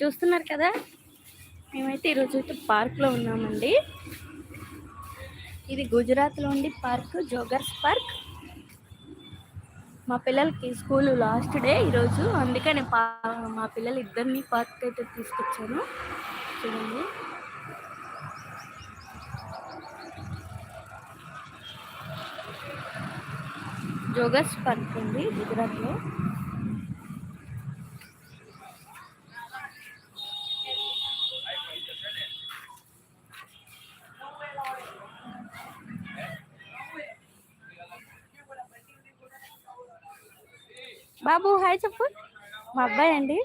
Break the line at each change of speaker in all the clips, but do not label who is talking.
చూస్తున్నారు కదా? మేమైతే ఈరోజు అయితే పార్క్లో ఉన్నామండి. ఇది గుజరాత్లో ఉండి పార్క్ జోగర్స్ పార్క్. మా పిల్లలకి స్కూల్ లాస్ట్ డే ఈరోజు. అందుకని పా మా పిల్లలు ఇద్దరిని పార్క్ అయితే తీసుకొచ్చాను. చూడండి. జోగర్స్ పార్క్ ఉంది గుజరాత్లో. బాబు హాయ్ చెప్పు. మా అబ్బాయి అండి.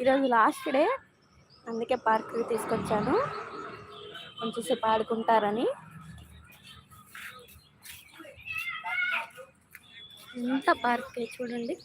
ఈరోజు లాస్ట్ డే అందుకే పార్క్కి తీసుకొచ్చాను. కొంచెంసేపు ఆడుకుంటారని. ఎంత పార్క్ చూడండి.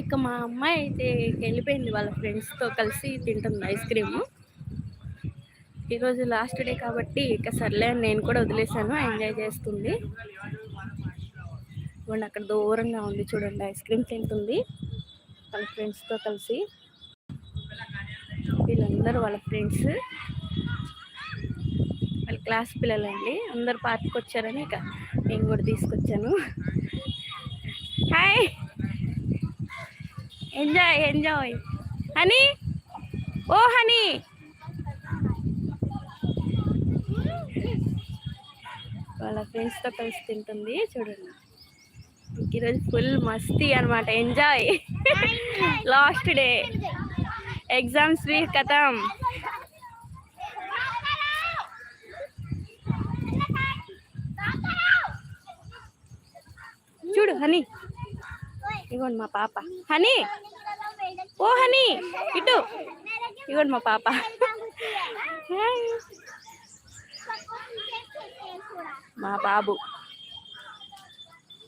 ఇక మా అమ్మాయి అయితే వెళ్ళిపోయింది వాళ్ళ ఫ్రెండ్స్తో కలిసి తింటుంది ఐస్ క్రీము. ఈరోజు లాస్ట్ డే కాబట్టి ఇక సర్లే అని నేను కూడా వదిలేశాను ఎంజాయ్ చేస్తుంది. ఇవ్వండి అక్కడ దూరంగా ఉంది చూడండి ఐస్ క్రీమ్ తింటుంది వాళ్ళ ఫ్రెండ్స్తో కలిసి. వీళ్ళందరూ వాళ్ళ ఫ్రెండ్స్. వాళ్ళ క్లాస్ పిల్లలండి అందరు పార్క్కి వచ్చారని ఇక నేను కూడా తీసుకొచ్చాను. Hi! Enjoy enjoy honey O honey వాళ్ళ ఫ్రెండ్స్తో కలిసి తింటుంది చూడండి. ఈరోజు ఫుల్ మస్తీ అనమాట ఎంజాయ్ లాస్ట్ డే ఎగ్జామ్స్ వీ కథం. చూడు హనీ ఇగోండి మా పాప. హనీ! O honey! ఇటు. ఇగోండి మా పాప. మా బాబు.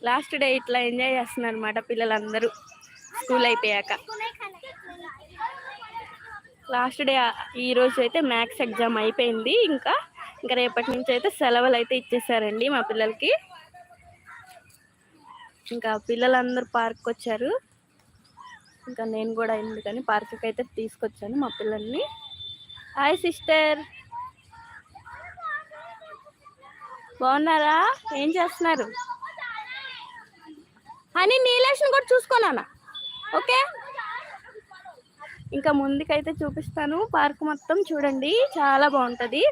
లాస్ట్ డే ఇట్లా ఎంజాయ్ చేస్తున్నారు అనమాట పిల్లలందరూ. స్కూల్ అయిపోయాక. లాస్ట్ డే ఈరోజు అయితే మ్యాథ్స్ ఎగ్జామ్ అయిపోయింది. ఇంకా ఇంకా రేపటి నుంచి అయితే సెలవులు అయితే ఇచ్చేసారండి మా పిల్లలకి. ఇంకా పిల్లలందరూ పార్క్ వచ్చారు ఇంకా నేను కూడా ఎందుకని పార్క్కి అయితే తీసుకొచ్చాను మా పిల్లల్ని. Hi sister. బాగున్నారా? ఏం చేస్తున్నారు? అని నీలేషన్ కూడా చూసుకోనా ఓకే? ఇంకా ముందుకైతే చూపిస్తాను. పార్క్ మొత్తం చూడండి. చాలా బాగుంటుంది.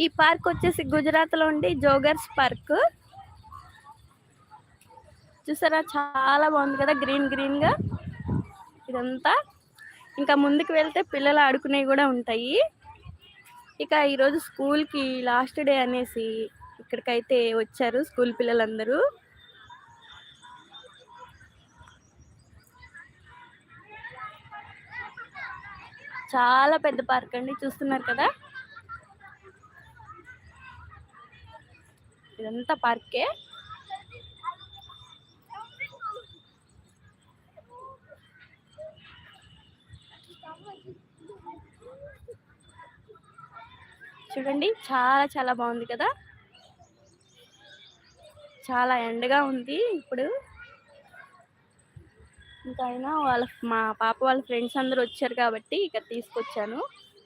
ఈ పార్క్ వచ్చేసి గుజరాత్లో ఉండి జోగర్స్ పార్క్. చూసారా? చాలా బాగుంది కదా గ్రీన్ గ్రీన్గా. ఇదంతా. ఇంకా ముందుకు వెళ్తే పిల్లలు ఆడుకునేవి కూడా ఉంటాయి. ఇక ఈరోజు స్కూల్కి లాస్ట్ డే అనేసి ఇక్కడికైతే వచ్చారు స్కూల్ పిల్లలందరూ. చాలా పెద్ద పార్క్ అండి చూస్తున్నారు కదా? ఇదంతా పార్కే. చూడండి చాలా చాలా బాగుంది కదా? చాలా ఎండగా ఉంది ఇప్పుడు. ఇంకా అయినా వాళ్ళ మా పాప వాళ్ళ ఫ్రెండ్స్ అందరూ వచ్చారు కాబట్టి ఇక్కడ తీసుకొచ్చాను.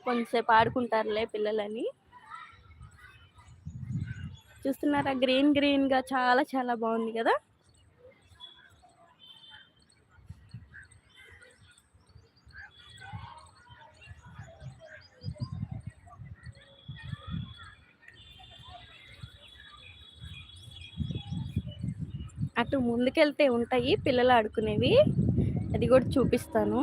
కొంచెంసేపు ఆడుకుంటారులే పిల్లలని. చూస్తున్నారా? గ్రీన్ గ్రీన్గా చాలా చాలా బాగుంది కదా? అటు ముందుకెళ్తే ఉంటాయి పిల్లలు ఆడుకునేవి. అది కూడా చూపిస్తాను.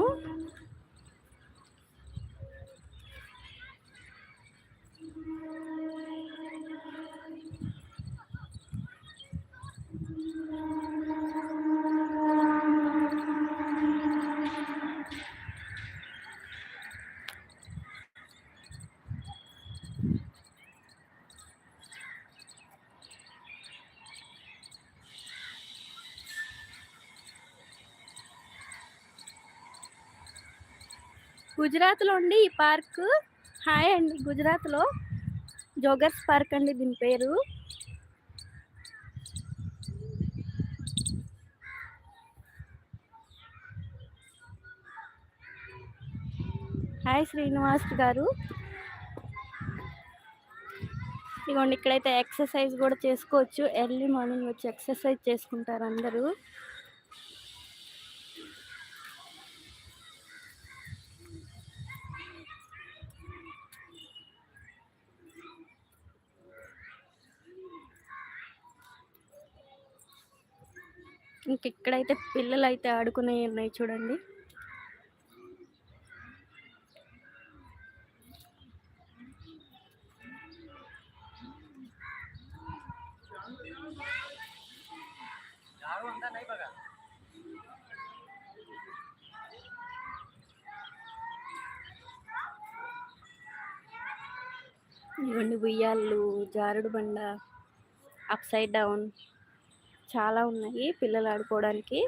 గుజరాత్లో ఉండి ఈ పార్క్. హాయ్ అండి గుజరాత్లో జోగర్స్ పార్క్ అండి దీని పేరు. హాయ్ శ్రీనివాస్ గారు. ఇదిగోండి ఇక్కడైతే ఎక్సర్సైజ్ కూడా చేసుకోవచ్చు. ఎర్లీ మార్నింగ్ వచ్చి ఎక్సర్సైజ్ చేసుకుంటారు అందరూ. ఇంకెక్కడైతే పిల్లలు అయితే ఆడుకునే ఉన్నాయి చూడండి. ఇవన్నీ ఉయ్యాళ్ళు జారుడు బండ అప్ సైడ్ డౌన్ చాలా ఉన్నాయి పిల్లలు ఆడుకోవడానికి.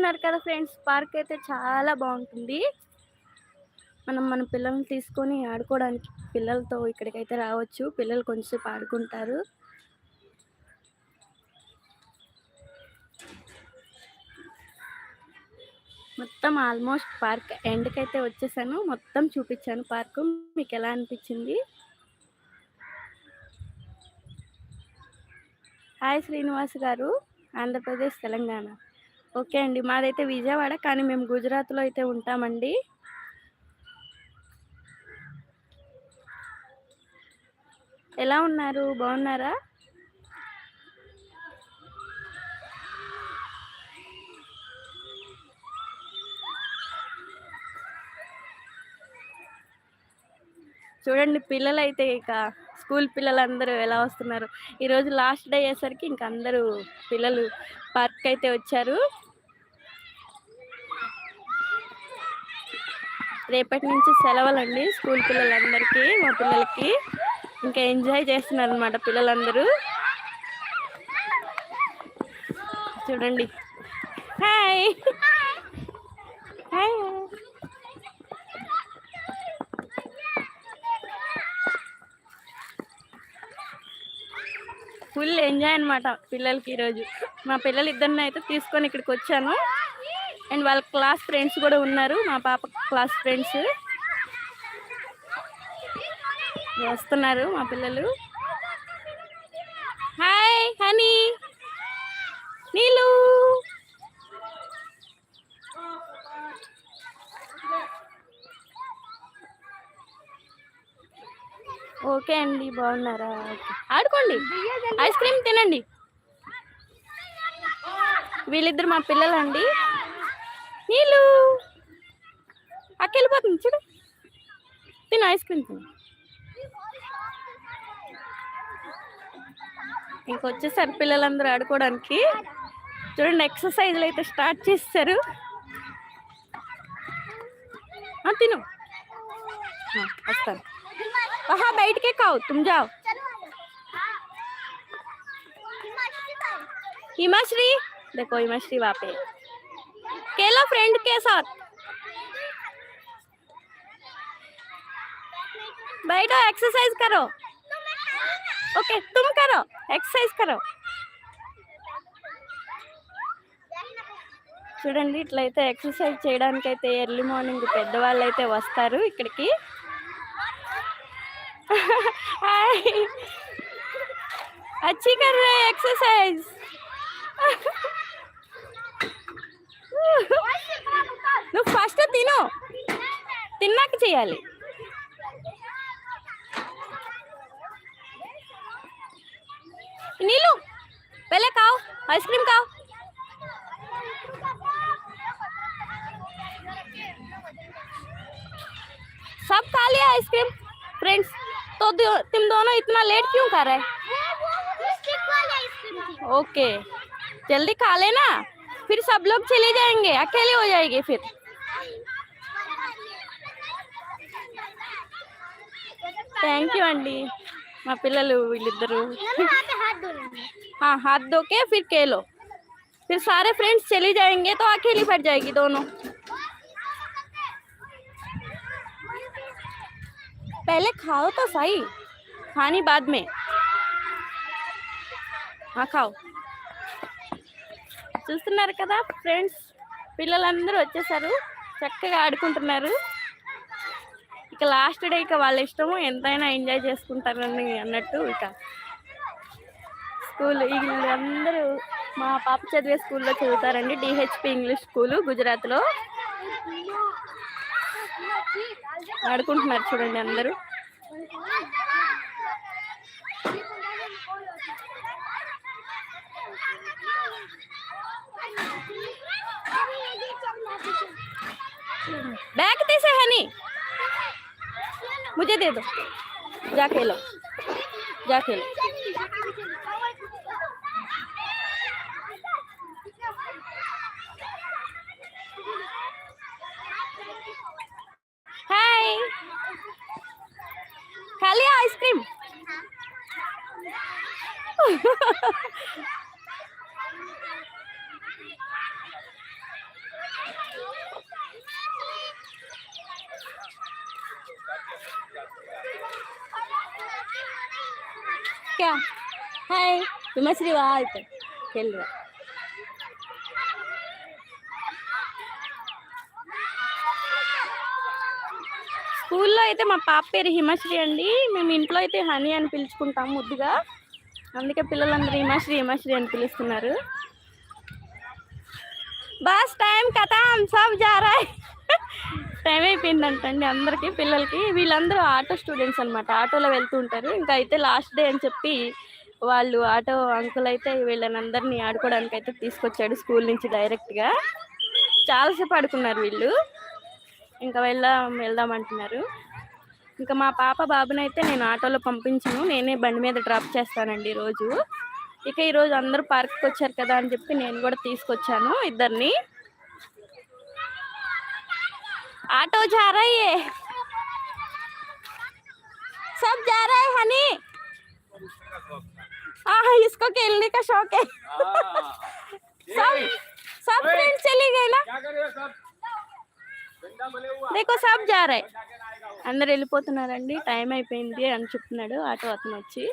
చూస్తున్నారు కదా ఫ్రెండ్స్ పార్క్ అయితే చాలా బాగుంటుంది. మనం మన పిల్లల్ని తీసుకొని ఆడుకోవడానికి పిల్లలతో ఇక్కడికైతే రావచ్చు. పిల్లలు కొంచెంసేపు ఆడుకుంటారు. మొత్తం ఆల్మోస్ట్ పార్క్ ఎండ్కి అయితే వచ్చేసాను. మొత్తం చూపించాను పార్క్. మీకు ఎలా అనిపించింది? హాయ్ శ్రీనివాస్ గారు ఆంధ్రప్రదేశ్ తెలంగాణ. ఓకే అండి. మాదైతే విజయవాడ కానీ మేము గుజరాత్లో అయితే ఉంటామండి. ఎలా ఉన్నారు? బాగున్నారా? చూడండి పిల్లలైతే ఇక స్కూల్ పిల్లలందరూ ఎలా వస్తున్నారు? ఈరోజు లాస్ట్ డే అయ్యేసరికి ఇంక అందరూ పిల్లలు పార్క్ అయితే వచ్చారు. రేపటి నుంచి సెలవులండి స్కూల్ పిల్లలందరికీ మా పిల్లలకి. ఇంకా ఎంజాయ్ చేస్తున్నారు అనమాట పిల్లలందరూ. చూడండి. హాయ్ హాయ్ ఫుల్ ఎంజాయ్ అనమాట పిల్లలకి ఈరోజు. మా పిల్లలు ఇద్దరిని అయితే తీసుకొని ఇక్కడికి వచ్చాను. అండ్ వాళ్ళ క్లాస్ ఫ్రెండ్స్ కూడా ఉన్నారు మా పాప క్లాస్ ఫ్రెండ్స్. వస్తున్నారు మా పిల్లలు హాయ్ హనీ నీలు ఓకే అండి బాగున్నారా? ఆడుకోండి. ఐస్ క్రీమ్ తినండి. వీళ్ళిద్దరు మా పిల్లలండి. నీళ్ళు. అక్కెళ్ళిపోతుంది చూడు. తిను ఐస్ క్రీమ్ తిను. ఇంకొచ్చేసారు పిల్లలందరూ ఆడుకోవడానికి. చూడండి ఎక్సర్సైజ్లు అయితే స్టార్ట్ చేస్తారు ఆ, తిను ఆ, వస్తాను ఆహా जाओ तुम जाओ हिमाश्री देखो हिमाश्री वहां पे केला फ्रेंड के साथ बैठो एक्सरसाइज करो ओके तुम करो एक्सरसाइज करो చూడండి ఇట్లయితే ఎక్సర్సైజ్ చేయడానికైతే ఎర్లీ మార్నింగ్ పెద్దవాళ్ళు అయితే వస్తారు ఇక్కడికి हाय। अच्छी कर रहे हैं एक्सरसाइज फास्ट ఫస్ట్ तिना। के చేయాలి नीलू, पहले खाओ आइसक्रीम खाओ। सब खा लिया आइसक्रीम फ्रेंड्स तो दो- तुम दोनों इतना लेट क्यों कर रहे ओके जल्दी खा लेना फिर सब लोग चले जाएंगे अकेले हो जाएंगे फिर థ్యాంక్ యూ అండి మా పిల్లలు వీళ్ళిద్దరు हाँ हाथ धो के फिर खेलो फिर सारे फ्रेंड्स चले जाएंगे तो अकेली पड़ जाएगी दोनों पहले खाओ तो सही खानी बाद में हाँ खाओ చూస్తున్నారు కదా ఫ్రెండ్స్ పిల్లలందరూ వచ్చేసారు చక్కగా ఆడుకుంటున్నారు ఇక లాస్ట్ డే ఇక వాళ్ళ ఇష్టము ఎంతైనా ఎంజాయ్ చేసుకుంటారని అన్నట్టు ఇక స్కూల్ వీళ్ళందరూ మా పాప చదివే స్కూల్లో చదువుతారండి డిహెచ్పి ఇంగ్లీష్ స్కూలు గుజరాత్లో ఆడుకుంటున్నారు చూడండి అందరూ बैग कैसे है नहीं मुझे दे दो जा खेलो जा खेलो ಕೇಸರಿ ವಾ ಆಯ್ತು స్కూల్లో అయితే మా పాప పేరు హిమశ్రీ అండి. మేము ఇంట్లో అయితే హనీ అని పిలుచుకుంటాం ముద్దుగా. అందుకే పిల్లలందరూ హిమశ్రీ హిమశ్రీ అని పిలుస్తున్నారు. బస్ టైం కదా సబ్ జారాయ్. టైం అయిపోయిందంటండి అందరికీ పిల్లలకి. వీళ్ళందరూ ఆటో స్టూడెంట్స్ అనమాట ఆటోలో వెళ్తూ ఉంటారు. ఇంకా అయితే లాస్ట్ డే అని చెప్పి వాళ్ళు ఆటో అంకుల్ అయితే వీళ్ళని అందరినీ ఆడుకోవడానికి అయితే తీసుకొచ్చాడు స్కూల్ నుంచి డైరెక్ట్గా. చాలాసేపు ఆడుకున్నారు వీళ్ళు. ఇంకా వెళ్దాం వెళ్దామంటున్నారు ఇంకా మా పాప బాబునైతే నేను ఆటోలో పంపించను. నేనే బండి మీద డ్రాప్ చేస్తానండి రోజు ఇక ఈరోజు అందరూ పార్క్కి వచ్చారు కదా అని చెప్పి నేను కూడా తీసుకొచ్చాను ఇద్దరిని. ఆటో జారాయే సబ్ జారాయ్ హనీ. इसको खेलने का शौक है सब सब फ्रेंड्स चले गए ना
क्या कर रहे हो सब गंदा बने हुआ
देखो सब जा रहे అందరు వెళ్ళిపోతున్నారండి టైం అయిపోయింది అని చెప్తున్నాడు ఆటో అతను వచ్చి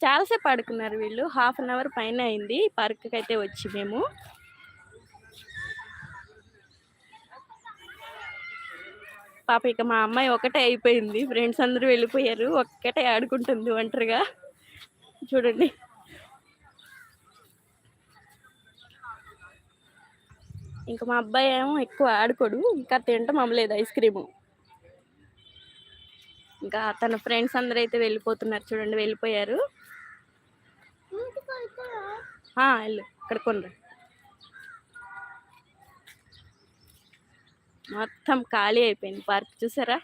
చాలాసేపు ఆడుకున్నారు వీళ్ళు హాఫ్ అన్ అవర్ పైన అయింది పార్క్కి అయితే వచ్చి మేము పాప ఇక మా అమ్మాయి ఒకటే అయిపోయింది ఫ్రెండ్స్ అందరూ వెళ్ళిపోయారు ఒక్కటే ఆడుకుంటుంది ఒంటరిగా చూడండి. ఇంకా మా అబ్బాయి ఏమో ఎక్కువ ఆడుకోడు. ఇంకా తింటాం అమ్మలేదు ఐస్ క్రీము. ఇంకా తన ఫ్రెండ్స్ అందరూ అయితే వెళ్ళిపోతున్నారు చూడండి వెళ్ళిపోయారు. వెళ్ళు ఇక్కడ కొనరా. మొత్తం ఖాళీ అయిపోయింది పార్క్ చూసారా?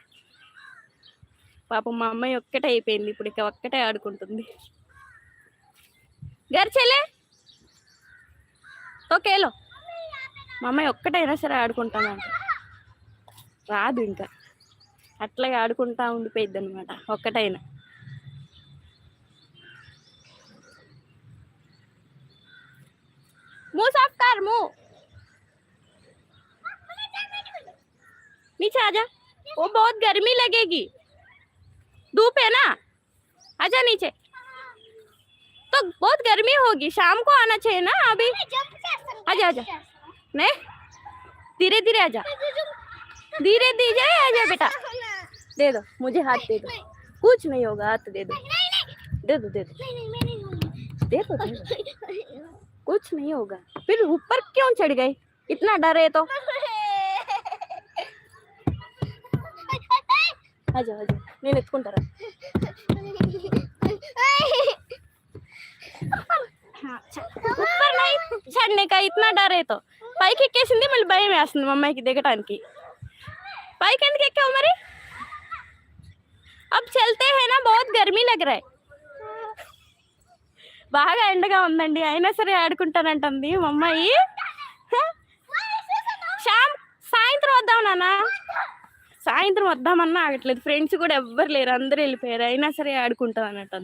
పాపం మా అమ్మాయి ఒక్కటే అయిపోయింది ఇప్పుడు ఇక ఒక్కటే ఆడుకుంటుంది. గరిచెలే ఓకేలో మా అమ్మాయి ఒక్కటైనా సరే ఆడుకుంటానంట రాదు ఇంకా అట్లాగే ఆడుకుంటా ఉండిపోయిద్ది అనమాట ఒక్కటైనా मुंह साफ कर मुंह नीचे आजा वो बहुत गर्मी लगेगी धूप है ना आजा नीचे तो बहुत गर्मी होगी शाम को आना चाहिए ना अभी आजा आजा नहीं धीरे धीरे आजा धीरे धीरे आजा बेटा दे दो मुझे हाथ दे दो कुछ नहीं होगा हाथ दे दो दे दो दे दो दे दो दे दो कुछ नहीं होगा फिर ऊपर क्यों चढ़ गए इतना डर है तो आजा आजा నేను ఎత్తుకుంటారా చడనే కా ఇట్నా డరేతో పైకి ఎక్కేసింది మళ్ళీ భయం వేస్తుంది మా అమ్మాయికి దిగటానికి. పైకి ఎందుకు ఎక్కావు మరి? అప్పు చల్తే హైనా బహుత్ గర్మీ లగ్ బాగా ఎండగా ఉందండి అయినా సరే ఆడుకుంటానంటుంది మా అమ్మాయి. శ్యామ్ సాయంత్రం వద్దాం నాన్న. సాయంత్రం వద్దామన్నా ఆగట్లేదు. ఫ్రెండ్స్ కూడా ఎవ్వరు లేరు అందరు వెళ్ళిపోయారు అయినా సరే ఆడుకుంటాం అన్నట్టు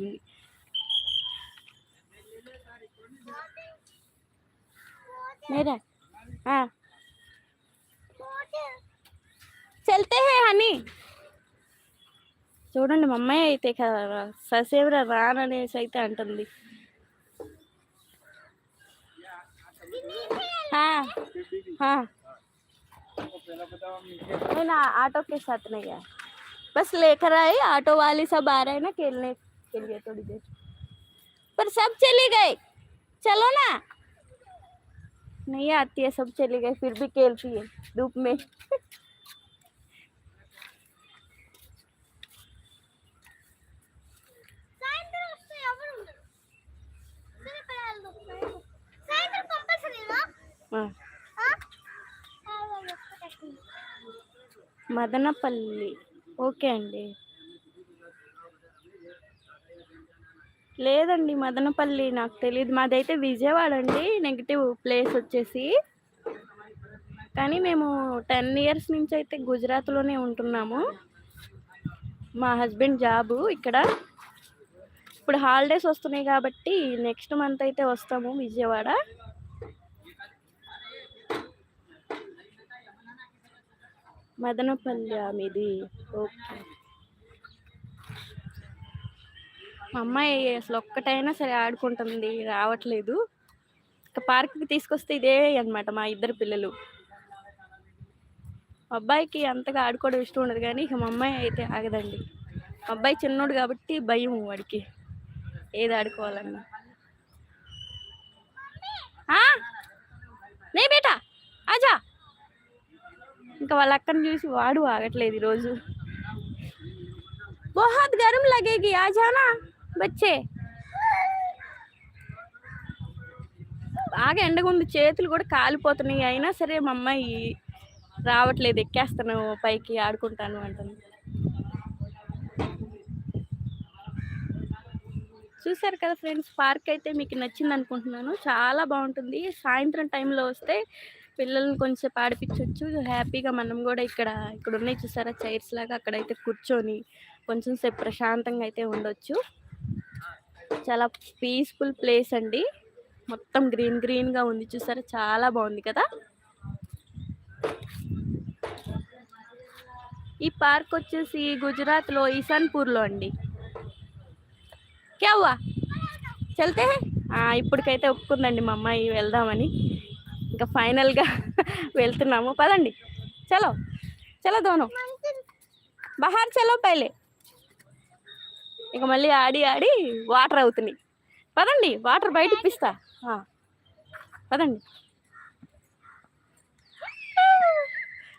मेरा हाँ చల్తే హే హనీ చూడండి మా అమ్మాయి అయితే ససేవరా రాననేసి అయితే అంటుంది हाँ हाँ नहीं ना ऑटो के साथ नहीं गया बस लेकर आए ऑटो वाले सब आ रहे हैं ना खेलने के लिए थोड़ी देर पर सब चले गए चलो ना नहीं आती है सब चले गए फिर भी खेलती है धूप में
సాయంత్రం వస్తే ఎవరు ఉండరు సరే పిల్లలు సాయంత్రం కంపల్సరీనా
हाँ, మదనపల్లి ఓకే అండి లేదండి మదనపల్లి నాకు తెలియదు మాదైతే విజయవాడ అండి నెగిటివ్ ప్లేస్ వచ్చేసి. కానీ మేము టెన్ ఇయర్స్ నుంచి అయితే గుజరాత్లోనే ఉంటున్నాము. మా హస్బెండ్ జాబు ఇక్కడ. ఇప్పుడు హాలిడేస్ వస్తున్నాయి కాబట్టి నెక్స్ట్ మంత్ అయితే వస్తాము విజయవాడ. మదనపల్లి మీది. ఓకే. మా అమ్మాయి అసలు ఒక్కటైనా సరే ఆడుకుంటుంది రావట్లేదు ఇక పార్క్కి తీసుకొస్తే ఇదే అన్నమాట మా ఇద్దరు పిల్లలు మా అబ్బాయికి అంతగా ఆడుకోవడం ఇష్టం ఉండదు కానీ ఇక మా అమ్మాయి అయితే ఆగదండి మా అబ్బాయి చిన్నోడు కాబట్టి భయం వాడికి ఏది ఆడుకోవాలన్నా ఆ? నే బేటా ఆజా ఇంకా వాళ్ళ అక్కని చూసి వాడు ఆగట్లేదు ఈరోజు बहुत गर्म लगेगी आ जाना బచ్చే. బాగా ఎండగుంది చేతులు కూడా కాలిపోతున్నాయి. అయినా సరే మా అమ్మాయి రావట్లేదు ఎక్కేస్తాను పైకి ఆడుకుంటాను అంటుంది. చూసారు కదా ఫ్రెండ్స్ పార్క్ అయితే మీకు నచ్చింది అనుకుంటున్నాను. చాలా బాగుంటుంది. సాయంత్రం టైంలో వస్తే పిల్లల్ని కొంచెం పాడిపించవచ్చు హ్యాపీగా మనం కూడా ఇక్కడ ఇక్కడ ఉన్నాయి చూసారా చైర్స్ లాగా అక్కడైతే కూర్చొని కొంచెం సేపు ప్రశాంతంగా అయితే ఉండొచ్చు. చాలా పీస్ఫుల్ ప్లేస్ అండి. మొత్తం గ్రీన్ గ్రీన్గా ఉంది చూసారా? చాలా బాగుంది కదా? ఈ పార్క్ వచ్చేసి గుజరాత్లో ఇసాన్పూర్లో అండి. కేవ్వా చెల్తే? చల్తే ఇప్పటికైతే ఒప్పుకుందండి మా అమ్మాయి వెళ్దామని. ఇంకా ఫైనల్గా వెళ్తున్నాము. పదండి. చలో. చలో దోను. బహార్ చలో పైలే. ఇక మళ్ళీ ఆడి ఆడి వాటర్ అవుతున్నాయి. పదండి వాటర్ బయట ఇప్పిస్తా. పదండి.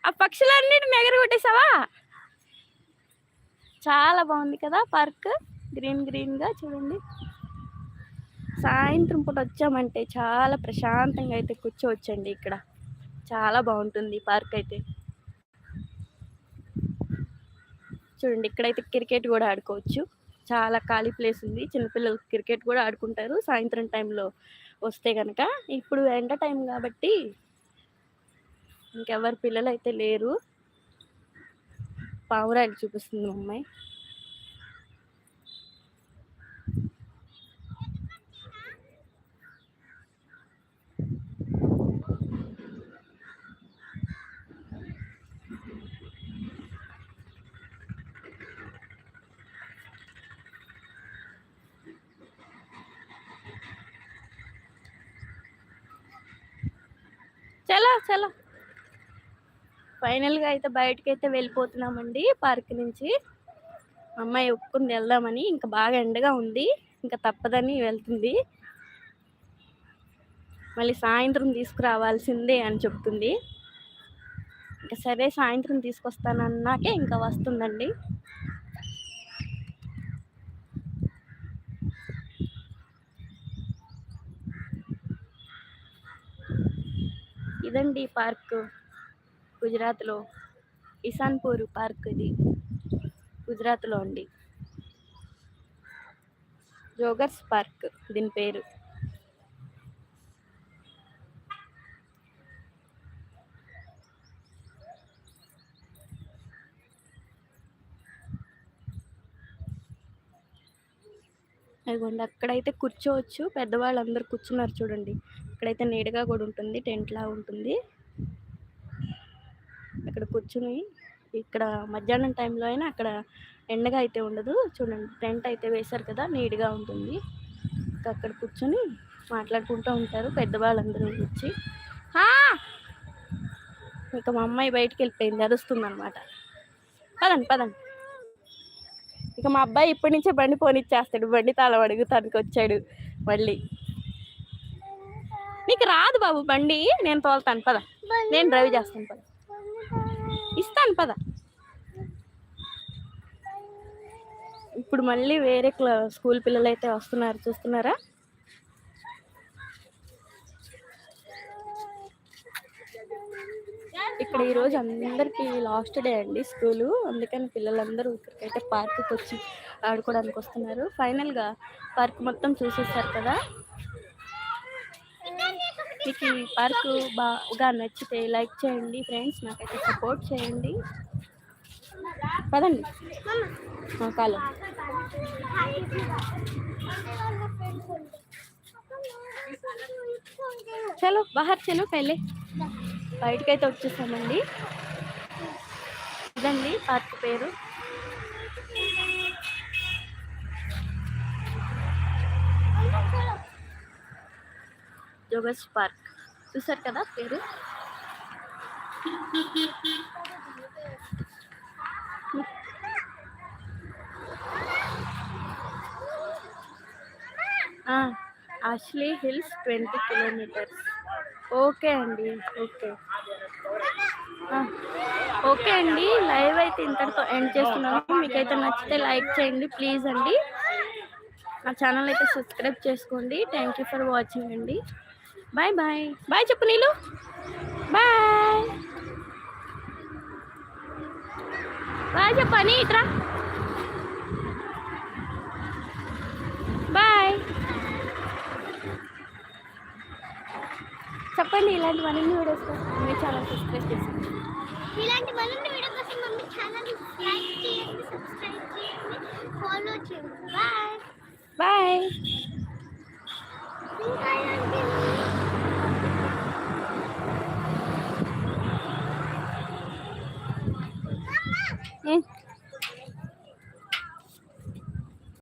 ఆ పక్షులన్నిటిని ఎగరగొట్టేసావా? చాలా బాగుంది కదా పార్క్. గ్రీన్ గ్రీన్గా చూడండి. సాయంత్రం పూట వచ్చామంటే చాలా ప్రశాంతంగా అయితే కూర్చోవచ్చండి ఇక్కడ. చాలా బాగుంటుంది పార్క్ అయితే. చూడండి ఇక్కడైతే క్రికెట్ కూడా ఆడుకోవచ్చు. చాలా ఖాళీ ప్లేస్ ఉంది. చిన్నపిల్లలు క్రికెట్ కూడా ఆడుకుంటారు. సాయంత్రం టైంలో వస్తే కనుక ఇప్పుడు ఎండ టైం కాబట్టి ఇంకెవరు పిల్లలు అయితే లేరు. పావురాయలు చూపిస్తుంది మా అమ్మాయి. చలో చలో. ఫైనల్గా అయితే బయటకి అయితే వెళ్ళిపోతున్నామండి పార్క్ నుంచి. అమ్మాయి ఒప్పుకుంది వెళ్దామని ఇంకా బాగా ఎండగా ఉంది ఇంకా తప్పదని వెళ్తుంది. మళ్ళీ సాయంత్రం తీసుకురావాల్సిందే అని చెప్తుంది. ఇంకా సరే సాయంత్రం తీసుకొస్తానన్నాకే ఇంకా వస్తుందండి. ఇదండి పార్క్ గుజరాత్లో. ఇసాన్పూర్ పార్క్ ఇది గుజరాత్లో అండి. జోగర్స్ పార్క్ దీని పేరు. అదిగోండి అక్కడైతే కూర్చోవచ్చు పెద్దవాళ్ళు అందరు కూర్చున్నారు చూడండి. అక్కడైతే నీడగా కూడా ఉంటుంది టెంట్లా ఉంటుంది. అక్కడ కూర్చుని ఇక్కడ మధ్యాహ్నం టైంలో అయినా అక్కడ ఎండగా అయితే ఉండదు. చూడండి టెంట్ అయితే వేశారు కదా నీట్గా ఉంటుంది. ఇంకా అక్కడ కూర్చొని మాట్లాడుకుంటూ ఉంటారు పెద్దవాళ్ళందరూ వచ్చి. ఇంకా మా అమ్మాయి బయటికి వెళ్ళిపోయింది అరుస్తుంది అనమాట పదండి పదండి. ఇక మా అబ్బాయి ఇప్పటి నుంచే బండి పోనిచ్చేస్తాడు బండి తాళం అడుగుతానికి వచ్చాడు మళ్ళీ. నీకు రాదు బాబు బండి. నేను తోలుతాను పద. నేను డ్రైవ్ చేస్తాను పద. ఇస్తాను పద. ఇప్పుడు మళ్ళీ వేరే స్కూల్ పిల్లలు అయితే వస్తున్నారు చూస్తున్నారా? ఇక్కడ ఈరోజు అందరికీ లాస్ట్ డే అండి స్కూలు. అందుకని పిల్లలందరూ ఇక్కడికైతే పార్క్కి వచ్చి ఆడుకోవడానికి వస్తున్నారు ఫైనల్గా పార్క్ మొత్తం చూసేస్తారు కదా? మీకు ఈ పార్క్ బాగా నచ్చితే లైక్ చేయండి ఫ్రెండ్స్ నాకైతే సపోర్ట్ చేయండి. పదండి. ఆ, కాలు. చలో బాహర్ చలో పెళ్ళి బయటకైతే వచ్చేసామండి. ఇదండి పార్క్ పేరు. Jogger's park. చూసారు కదా పేరు? Ashley Hills twenty kilometres. Okay అండి ఓకే. ఓకే అండి లైవ్ అయితే ఇంతటితో ఎండ్ చేస్తున్నాను. మీకైతే నచ్చితే లైక్ చేయండి ప్లీజ్ అండి. నా ఛానల్ అయితే సబ్స్క్రైబ్ చేసుకోండి. థ్యాంక్ యూ ఫర్ వాచింగ్ అండి. బాయ్ బాయ్ బాయ్ చెప్పు నీళ్ళు బాయ్ బాయ్ చెప్పని ఇట్రా బాయ్ చెప్పండి ఇలాంటి మరిన్ని వీడియోస్ కోసం మీ ఛానల్ సబ్స్క్రైబ్ చేసుకోండి
ఇలాంటి మరిన్ని వీడియో కోసం మమ్మీ ఛానల్ లైక్ చేయండి సబ్స్క్రైబ్ చేయండి. ఫాలో చేయండి. బాయ్
బాయ్
ఇంకా ఇలాంటి
ఉమ్.